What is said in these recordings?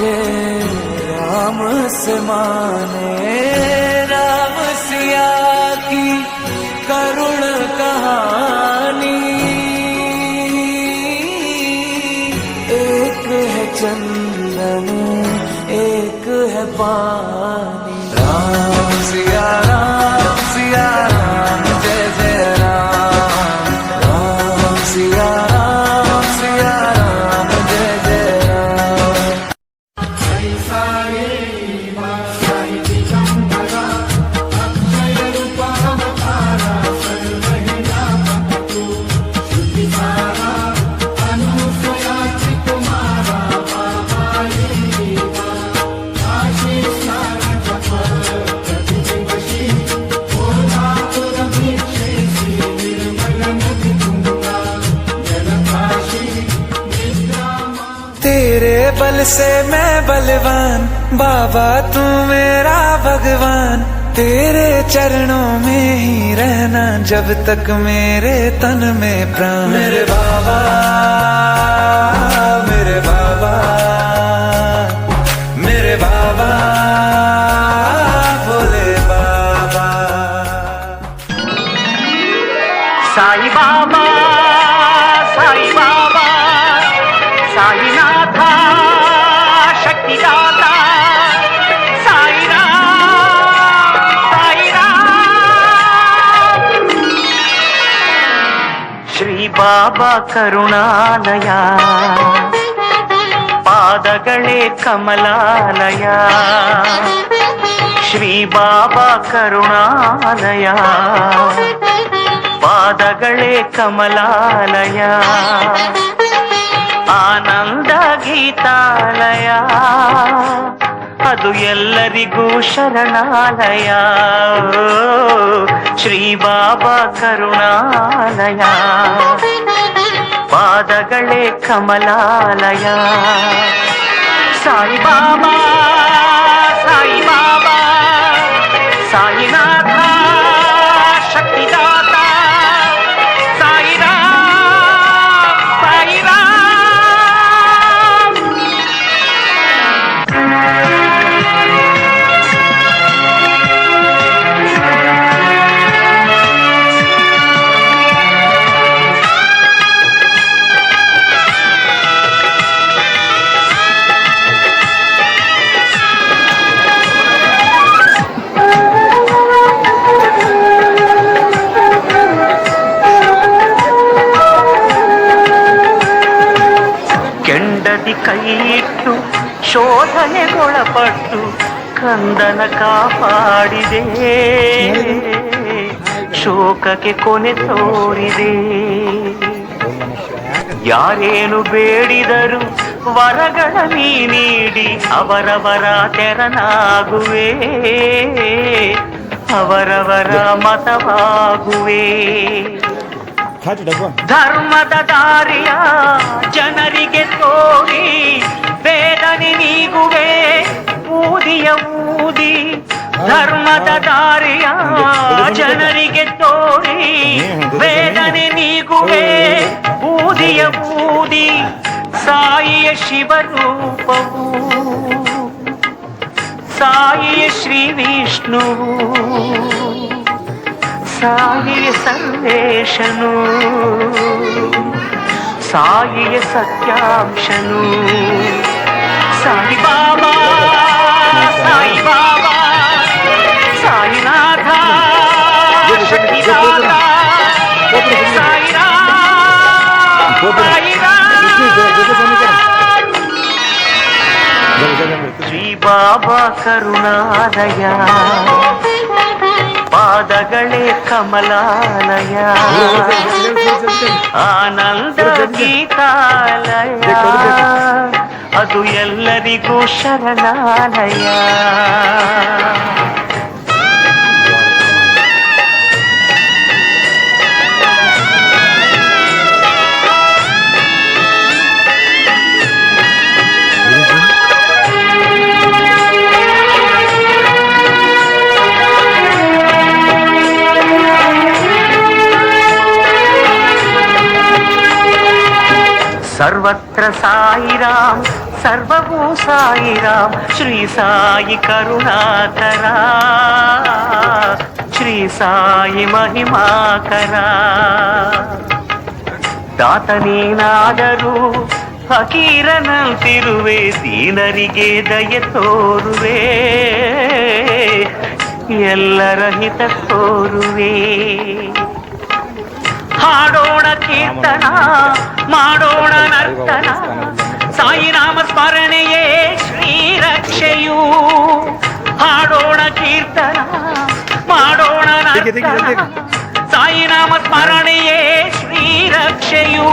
बैठे राम से माने। Hare बल से मैं बलवान। बाबा तू मेरा भगवान। तेरे चरणों में ही रहना जब तक मेरे तन में प्राण। मेरे बाबा मेरे बाबा मेरे बाबा भोले बाबा। साईं बाबा साईं ಬಾಬಾ ಕರುಣಾಲಯ ಪಾದಗಳೇ ಕಮಲಾಲಯ ಶ್ರೀ ಬಾಬಾ ಕರುಣಾಲಯ ಪಾದಗಳೇ ಕಮಲಾಲಯ ಆನಂದ ಗೀತಾಲಯ ಅದು ಎಲ್ಲರಿಗೂ ಶರಣಾಲಯ ಓ, ಶ್ರೀ ಬಾಬಾ ಕರುಣಾಲಯ ಪಾದಗಳೇ ಕಮಲಾಲಯ ಸಾಯಿ ಬಾಬಾ ಕೆಂಡದಿ ಕೈ ಇಟ್ಟು ಶೋಧನೆಗೊಳಪಟ್ಟು ಕಂದನ ಕಾಪಾಡಿದೆ. ಶೋಕಕ್ಕೆ ಕೊನೆ ತೋರಿದೆ. ಯಾರೇನು ಬೇಡಿದರು ವರಗಳ ನೀ ನೀಡಿ ಅವರವರ ತೆರನಾಗುವೆ. ಅವರವರ ಮತವಾಗುವೆ. ಧರ್ಮದ ದಾರಿಯ ಜನರಿಗೆ ತೋರಿ ವೇದನೆ ನೀಗುವೆ ಊದಿಯ ಊದಿ ಧರ್ಮದ ದಾರಿಯ ಜನರಿಗೆ ತೋರಿ ವೇದನೆ ನೀಗುವೆ ಊದಿಯ ಊದಿ ಸಾಯಿಯ ಶಿವರೂಪವು ಸಾಯಿಯ ಶ್ರೀ ವಿಷ್ಣುವು సాయి సందేశను సాయి సత్యాంశను. సాయి బాబా సాయి బాబా సాయినాథ శక్తిదాత సాయిరామ్ సాయిరామ్ శ్రీ బాబా కరుణాలయ ಪಾದಗಳೇ ಕಮಲಾಲಯ ಆನಂದ ಗೀತಾಲಯ ಅದು ಎಲ್ಲರಿಗೂ ಶರಣಾಲಯ ಸರ್ವತ್ರ ಸಾಯಿರಾಮ್ సర్వము సాయిరాం శ్రీ సాయి కరుణాకరా శ్రీ సాయి మహిమాకరా ದಾತ ನೀನಾದರೂ ಫಕೀರನಂತಿರುವೆ ದೀನರಿಗೆ ದಯ ತೋರುವೆ ಎಲ್ಲರ ಹಿತ ತೋರುವೆ ಹಾಡೋಣ ಕೀರ್ತನ ಮಾಡೋಣ ನರ್ತನ. ಸಾಯಿರಾಮ ಸ್ಮರಣೆಯೇ ಶ್ರೀರಕ್ಷೆಯು. ಹಾಡೋಣ ಕೀರ್ತನ ಮಾಡೋಣ ನರ್ತನ. ಸಾಯಿರಾಮ ಸ್ಮರಣೆಯೇ ಶ್ರೀರಕ್ಷೆಯು.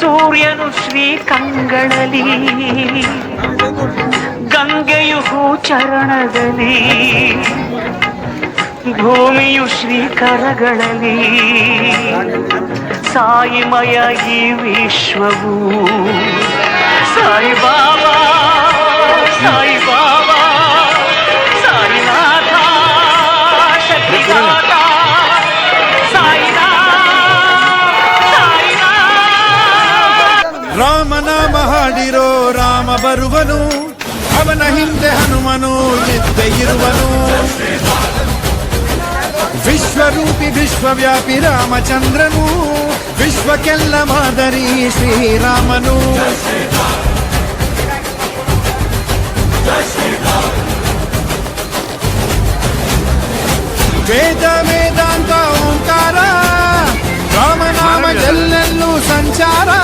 ಸೂರ್ಯನು ಶ್ರೀ ಕಂಗಳಲಿ ಗಂಗೆಯು ಚರಣದಲ್ಲಿ. ಭೂಮಿಯು ಸಾಯಿಮಯ ಈ ವಿಶ್ವವು ಸಾಯಿ ಬಾಬಾ ಸಾಯಿ ಬಾಬಾ ಸಾಯಿನಾಥ ಶಕ್ತಿದಾತ ಸಾಯಿನಾಥ ಸಾಯಿನಾಥ ರಾಮನಾಮ ಹಾಡಿರೋ ರಾಮ ಬರುವನು ಅವನ ಹಿಂದೆ ಹನುಮನು ನಿತ್ಯ ಇರುವನು విశ్వరూపి విశ్వవ్యాపి రామచంద్రను విశ్వకెల్ల మాదరి శ్రీరామను. వేద వేదాంత ఓంకార రామనామ జల్లెల్లు సంచారా.